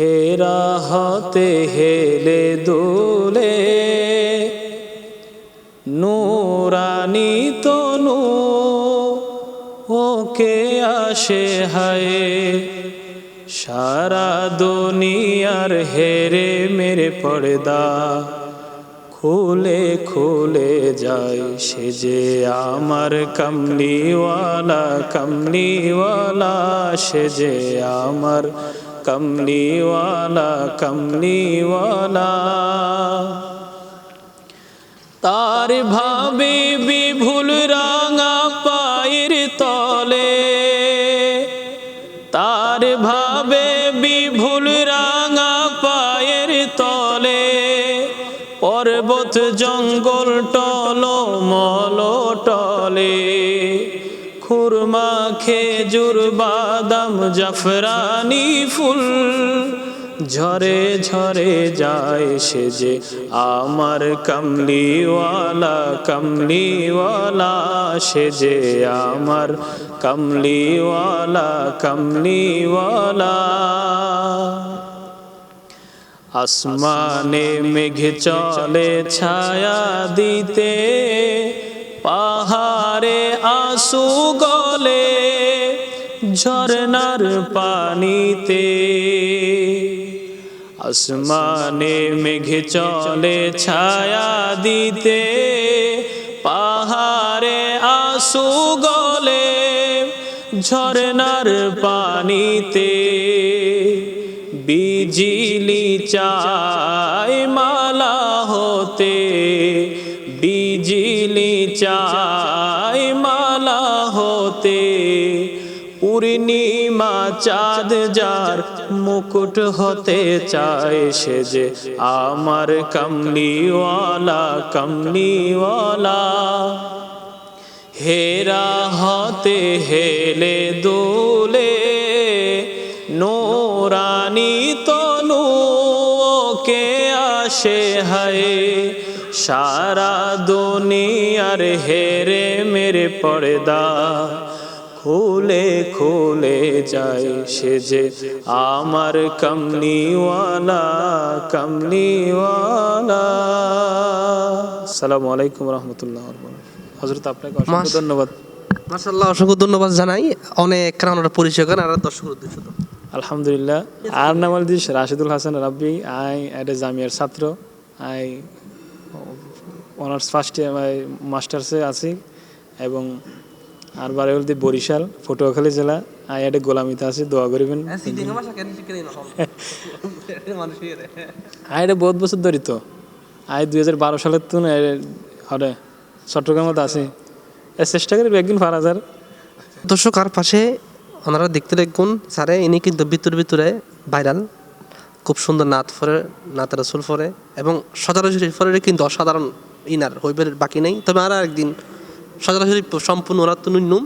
হেরা হতে হেলে দোলে, নুরানি তনু, ওকে আসে হায়। সারা দুনিয়ার হেরে মেরে পর্দা খুলে খুলে যায় সে যে আমার কমলিওয়ালা কমলিওয়ালা, সে যে আমার কমলিওয়ালা কমলিওয়ালা। তার ভাবে বিভুল রাঙা পায়ের তলে, তার ভাবে বিভুল রাঙা পায়ের তলে, পর্বত জঙ্গল টল মল টলে। খুরমা খেজুর, বাদাম, জাফরানি ফুল। ঝরে ঝরে যায় সে যে আমার কমলিওয়ালা কমলিওয়ালা, সে যে আমার কমলিওয়ালা কমলিওয়ালা। আসমানে মেঘ চলে ছায়া দিতে, পাহাড়ে আসু গলে ঝরনার পানিতে। আসমানে মেঘ চলে ছায়া দিতে। পাহাড়ে আসু গলে ঝরনার পানিতে। বিজিলি চাই মালা হতে। বিজিলি চাই হতে পূর্ণিমা চাঁদ যার মুকুট হতে চায় সে যে আমার কমলিওয়ালা কমলিওয়ালা। হেরা হতে হেলে দোলে, নোরানি তনু কে আসে হায়। সারা দুনিয়ার হেরে মেরে পর্দা খুলে খুলে যায় সে যে আমার কমলিওয়ালা কমলিওয়ালা। সালামু আলাইকুম রহমতুল্লাহ হজরত আপনাকে অসংখ্য ধন্যবাদ। মার্শাল্লাহ অসংখ্য ধন্যবাদ জানাই। অনেক কারণ পরিচয় করেন আর দর্শক উদ্দেশ্য আলহামদুলিল্লাহ। আর নাম Rashidul Hasan Rabbi I at a জামিয়ার ছাত্র আই অনার্স ফার্স্ট ইয়ার মাস্টার্সে আছি এবং আর বারে বলতে বরিশাল পটুয়াখালী জেলা আই এট গোলামিতে আছি দোয়া করিবেন। আই এটা বহুত বছর ধরি তো। আই দুই হাজার বারো সালের তো হরে চট্টগ্রামত আছি। চেষ্টা করি একদিন পারা যার দর্শক আর পাশে ওনারা দেখতে দেখুন স্যারে ইনি কিন্তু ভিতরে ভিতরে ভাইরাল। খুব সুন্দর নাত ফরে নাত রাসুল ফরে এবং সচরাচর ফরে কিন্তু অসাধারণ ইনার, হইবের বাকি নেই। তবে আর একদিন সচরাচর সম্পূর্ণ রাত্র তো নুন